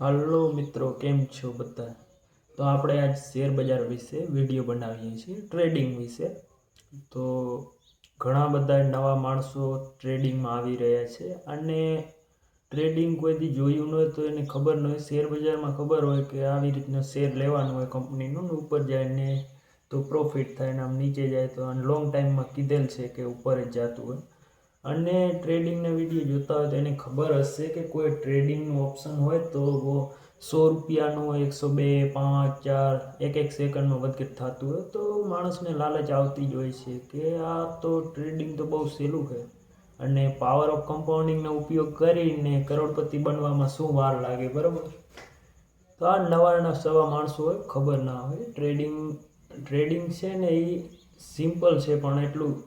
Hello મિત્રો, કેમ છો બધા? તો આપણે આજ શેર બજાર વિશે વીડિયો બનાવીએ છીએ, ટ્રેડિંગ વિશે. તો ઘણા બધા નવા માણસો ટ્રેડિંગમાં આવી રહ્યા છે અને ટ્રેડિંગ કોઈથી જોયું ન હોય તો એને ખબર ન હોય. શેર બજારમાં ખબર હોય કે આવી રીતના શેર લેવાનું હોય કંપનીનું ને ઉપર જાય ને તો પ્રોફિટ થાય ને આમ નીચે જાય તો લોંગ ટાઈમમાં કીધેલ છે કે ઉપર જ જતું હોય. અને ટ્રેડિંગના વીડિયો જોતા હોય તો એને ખબર હશે કે કોઈ ટ્રેડિંગનું ઓપ્શન હોય તો સો રૂપિયાનું એકસો બે, પાંચ, ચાર, એક એક સેકન્ડમાં વધઘટ થતું હોય તો માણસને લાલચ આવતી જ હોય છે કે આ તો ટ્રેડિંગ તો બહુ સહેલું છે. અને પાવર ઓફ કમ્પાઉન્ડિંગનો ઉપયોગ કરીને કરોડપતિ બનવામાં શું વાર લાગે, બરાબર? તો આ નવા સવા માણસો હોય, ખબર ના હોય. ટ્રેડિંગ ટ્રેડિંગ છે ને એ સિમ્પલ છે પણ એટલું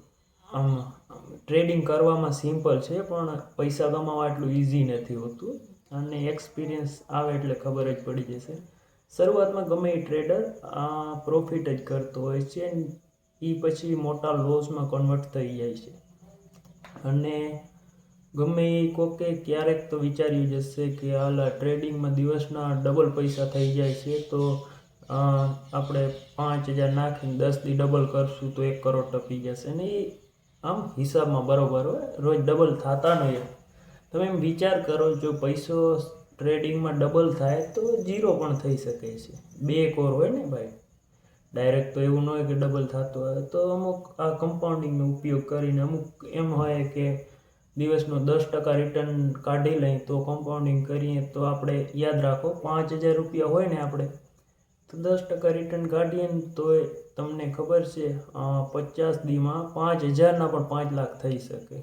આમ ટ્રેડિંગ કરવામાં સિમ્પલ છે, પણ પૈસા કમાવા એટલું ઇઝી નથી હોતું. અને એક્સપિરિયન્સ આવે એટલે ખબર જ પડી જશે. શરૂઆતમાં ગમે એ ટ્રેડર આ પ્રોફિટ જ કરતો હોય છે એ પછી મોટા લોસમાં કન્વર્ટ થઈ જાય છે. અને ગમે એ કોકે ક્યારેક તો વિચાર્યું જશે કે હાલ ટ્રેડિંગમાં દિવસના ડબલ પૈસા થઈ જાય છે, તો આપણે પાંચ હજાર નાખીને દસથી ડબલ કરશું તો એક કરોડ ટપી જશે. ને એ આમ હિસાબમાં બરોબર હોય, રોજ ડબલ થતા નહીં તમે એમ વિચાર કરો, જો પૈસો ટ્રેડિંગમાં ડબલ થાય, તો જીરો પણ થઈ શકે છે. બે કોર હોય ને ભાઈ. ડાયરેક્ટ તો એવું ન હોય કે ડબલ થતો હોય, તો અમુક આ કમ્પાઉન્ડિંગનો ઉપયોગ કરીને અમુક એમ હોય કે દિવસનો દસ ટકા રિટર્ન કાઢી લઈએ તો કમ્પાઉન્ડિંગ કરીએ, તો આપણે યાદ રાખો, પાંચ હજાર રૂપિયા હોય ને આપણે, તો દસ ટકા રિટર્ન કાઢીએ ને તો તમને ખબર છે પચાસ દીમાં પાંચ હજારના પણ પાંચ લાખ થઈ શકે.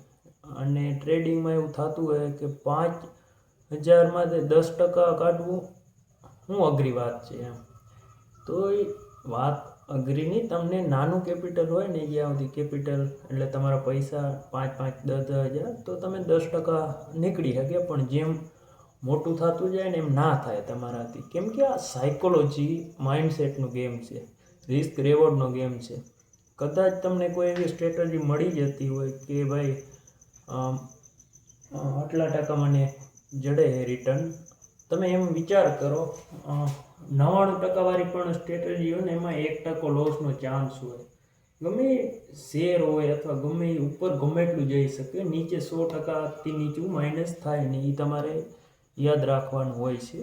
અને ટ્રેડિંગમાં એવું થતું હોય કે પાંચ હજારમાં તે દસ ટકા કાઢવું શું અઘરી વાત છે એમ. તો એ વાત અઘરીની તમને નાનું કેપિટલ હોય ને જ્યાં સુધી કેપિટલ, એટલે તમારા પૈસા પાંચ પાંચ, દસ દસ હજાર, તો તમે દસ ટકા નીકળી શકે, પણ જેમ મોટું થતું જાય ને એમ ના થાય તમારાથી. કેમ કે આ સાયકોલોજી માઇન્ડસેટનું ગેમ છે. રિસ્ક રેવોર્ડનો ગેમ છે. કદાચ તમને કોઈ એવી સ્ટ્રેટજી મળી જતી હોય કે ભાઈ આટલા ટકા મને જડે રિટર્ન. તમે એમ વિચાર કરો નવ્વાણું ટકાવાળી પણ સ્ટ્રેટજી હોય ને એમાં એક ટકો લોસનો ચાન્સ હોય. ગમે શેર હોય અથવા ગમે ઉપર ગમે એટલું જઈ શકે, નીચે સો ટકાથી નીચું માઇનસ થાય ને એ તમારે યાદ રાખવાનું હોય છે.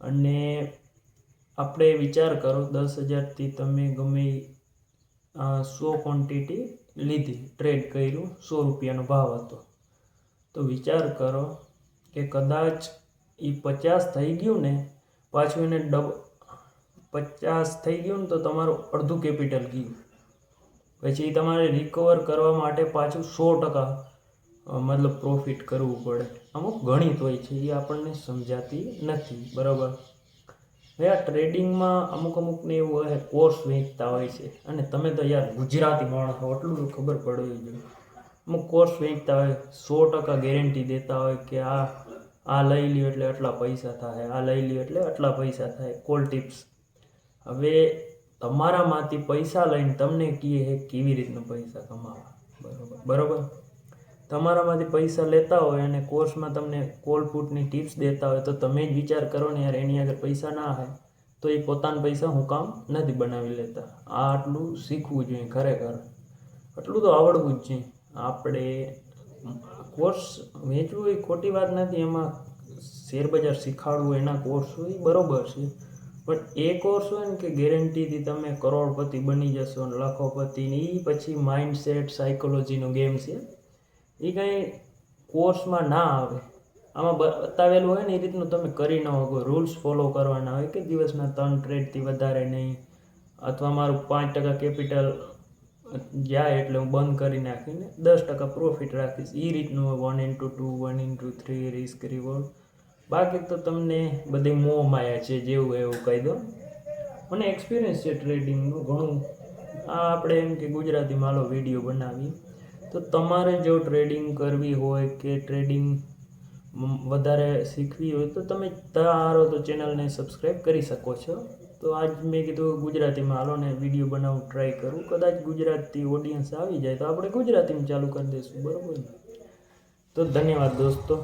અને આપણે વિચાર કરો, દસ હજારથી તમે ગમે સો ક્વોન્ટિટી લીધી ટ્રેડ કર્યું, સો રૂપિયાનો ભાવ હતો. તો વિચાર કરો કે કદાચ એ પચાસ થઈ ગયું ને, પાછું એને ડબ, પચાસ થઈ ગયું ને તો તમારું અડધું કેપિટલ ગયું. પછી તમારે રિકવર કરવા માટે પાછું સો ટકા મતલબ પ્રોફિટ કરવું પડે. અમુક ગણિત હોય છે એ આપણને સમજાતી નથી, બરાબર? હવે આ ટ્રેડિંગમાં અમુક અમુકને એવું હોય કોર્સ વેચતા હોય છે. અને તમે તો યાર ગુજરાતી માણસ એટલું ખબર પડવી જોઈએ અમુક કોર્સ વેચતા હોય, સો ટકા ગેરંટી દેતા હોય કે આ આ લઈ લ્યો એટલે આટલા પૈસા થાય, આ લઈ લ્યો એટલે આટલા પૈસા થાય. કોલ ટિપ્સ હવે તમારામાંથી પૈસા લઈને તમને છે કેવી રીતના પૈસા કમાવા. બરોબર? બરોબર? તમારામાંથી પૈસા લેતા હોય અને કોર્સમાં તમને કોલપુટની ટિપ્સ દેતા હોય, તો તમે જ વિચાર કરો ને યાર, એની આગળ પૈસા ના હોય, તો એ પોતાના પૈસા હું કામ નથી બનાવી લેતા. આ આટલું શીખવું જોઈએ ખરેખર. આટલું તો આવડવું જ જોઈએ. આપણે કોર્સ વેચવું એ ખોટી વાત નથી, એમાં શેરબજાર શીખાડવું, એના કોર્સ હોય બરોબર છે. પણ એ કોર્સ હોય ને કે ગેરંટીથી તમે કરોડપતિ બની જશો ને લાખોપતિ ને એ પછી માઇન્ડસેટ સાયકોલોજીનો ગેમ છે. એ કંઈ કોર્સમાં ના આવે. આમાં બતાવેલું હોય ને એ રીતનું તમે કરી ન શકો. રૂલ્સ ફોલો કરવાના હોય કે દિવસના ત્રણ ટ્રેડથી વધારે નહીં. અથવા મારું પાંચ ટકા કેપિટલ જાય એટલે હું બંધ કરી નાખીને દસ ટકા પ્રોફિટ રાખીશ. એ રીતનું one into two one into three risk reward બાકી તો તમને બધી મોહ માયા છે, જેવું એવું કહી દો. મને એક્સપિરિયન્સ છે ટ્રેડિંગનું ઘણું. આ આપણે એમ કે ગુજરાતીમાં હાલો વીડિયો બનાવીએ. તો તમારે જો ટ્રેડિંગ કરવી હોય કે ટ્રેડિંગ વધારે શીખવી હોય, તો તમે તારો તો ચેનલને સબસ્ક્રાઈબ કરી શકો છો. તો આજ મેં કીધું ગુજરાતીમાં, હાલો ને વીડિયો બનાવું ટ્રાય કરું. કદાચ ગુજરાતી ઓડિયન્સ આવી જાય, તો આપણે ગુજરાતીમાં ચાલુ કરી દઈશું, બરાબર તો ધન્યવાદ દોસ્તો.